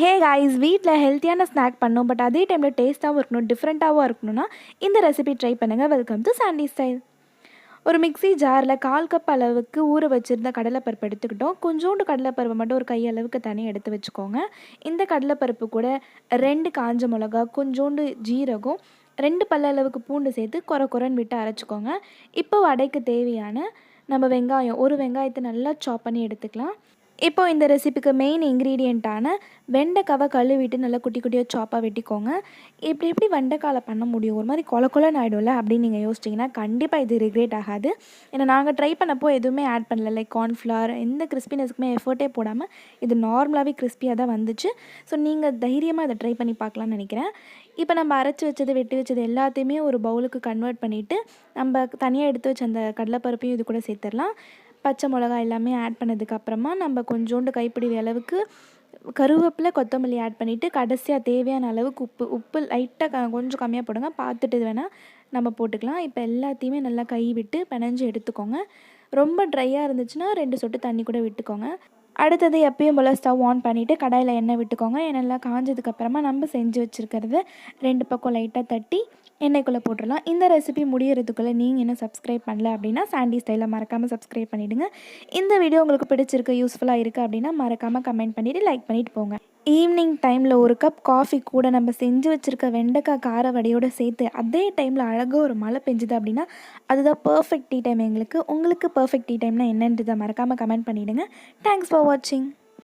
Hey guys வீட்டில் ஹெல்த்தியான snack பண்ணோம் பட் அதே டைமில் டேஸ்ட்டாகவும் இருக்கணும் டிஃப்ரெண்ட்டாகவும் இருக்கணும்னா இந்த ரெசிபி ட்ரை பண்ணுங்கள் வெல்கம் டு சாண்டி ஸ்டைல் ஒரு மிக்ஸி ஜாரில் கால் கப் அளவுக்கு ஊற வச்சுருந்த கடலைப்பருப்பு எடுத்துக்கிட்டோம். கொஞ்சோண்டு கடலைப்பருப்பு மட்டும் ஒரு கையளவுக்கு தனியாக எடுத்து வச்சுக்கோங்க. இந்த கடலைப்பருப்பு கூட ரெண்டு காஞ்ச மிளகா கொஞ்சோண்டு ஜீரகம் ரெண்டு பல்ல அளவுக்கு பூண்டு சேர்த்து குறை குறைன்னு விட்டு அரைச்சிக்கோங்க. இப்போ வடைக்கு தேவையான நம்ம வெங்காயம் ஒரு வெங்காயத்தை நல்லா சாப் பண்ணி எடுத்துக்கலாம். இப்போ இந்த ரெசிபிக்கு மெயின் இன்க்ரீடியண்ட்டான வெண்டைக்காவை கழுவிட்டு நல்லா குட்டி குட்டியாக சாப்பாக வெட்டிக்கோங்க. இப்படி எப்படி வெண்டைக்கால பண்ண முடியும். ஒரு மாதிரி கொல கொலன்னு ஆகிடும்ல அப்படின்னு நீங்கள் யோசிச்சிங்கன்னா கண்டிப்பாக இது ரிக்ரேட் ஆகாது. ஏன்னா நாங்கள் ட்ரை பண்ணப்போ எதுவுமே ஆட் பண்ணல. லைக் கார்ன்ஃப்ளவர் எந்த கிறிஸ்பினஸ்க்குமே எஃபர்ட்டே போடாமல் இது நார்மலாகவே கிறிஸ்பியாக தான் வந்துச்சு. ஸோ நீங்கள் தைரியமாக இதை ட்ரை பண்ணி பார்க்கலாம்னு நினைக்கிறேன். இப்போ நம்ம அரைச்சி வச்சது வெட்டி வச்சது எல்லாத்தையுமே ஒரு பவுலுக்கு கன்வெர்ட் பண்ணிவிட்டு நம்ம தனியாக எடுத்து வச்ச அந்த கடலைப்பருப்பையும் இது கூட சேர்த்துடலாம். பச்சை மிளகா எல்லாமே ஆட் பண்ணதுக்கப்புறமா நம்ம கொஞ்சோண்டு கைப்பிடி அளவுக்கு கருவேப்பிலை கொத்தமல்லி ஆட் பண்ணிவிட்டு கடைசியாக தேவையான அளவுக்கு உப்பு உப்பு லைட்டாக கொஞ்சம் கம்மியாக போடுங்க. பார்த்துட்டு இது வேணால் நம்ம போட்டுக்கலாம். இப்போ எல்லாத்தையுமே நல்லா கை விட்டு பிணைஞ்சு எடுத்துக்கோங்க. ரொம்ப ட்ரையாக இருந்துச்சுன்னா ரெண்டு சொட்டு தண்ணி கூட விட்டுக்கோங்க. அடுத்தது எப்பயும் போல் ஸ்டவ் ஆன் பண்ணிவிட்டு கடாயில் எண்ணெய் விட்டுக்கோங்க. எண்ணெய்லாம் காஞ்சதுக்கப்புறமா நம்ம செஞ்சு வச்சுருக்கிறது ரெண்டு பக்கம் லைட்டாக தட்டி எண்ணெய்க்குள்ளே போட்டுடலாம். இந்த ரெசிபி முடியறதுக்குள்ளே நீங்கள் இன்னும் சப்ஸ்கிரைப் பண்ணல அப்படின்னா சாண்டி ஸ்டைலில் மறக்காமல் சப்ஸ்கிரைப் பண்ணிவிடுங்க இந்த வீடியோ உங்களுக்கு பிடிச்சிருக்கு யூஸ்ஃபுல்லாக இருக்குது அப்படின்னா மறக்காமல் கமெண்ட் பண்ணிவிட்டு லைக் பண்ணிவிட்டு போங்க. ஈவினிங் டைமில் ஒரு கப் காஃபி கூட நம்ம செஞ்சு வச்சுருக்க வெண்டைக்காய் கார வடையோடு சேர்த்து அதே டைமில் அழகாக ஒரு மழை பெஞ்சுது அப்படின்னா அதுதான் பர்ஃபெக்ட் டீ டைம் எங்களுக்கு. உங்களுக்கு பர்ஃபெக்ட் டீ டைம்னா என்னன்றதை மறக்காமல் கமெண்ட் பண்ணிவிடுங்க தேங்க்ஸ் ஃபார் வாட்சிங்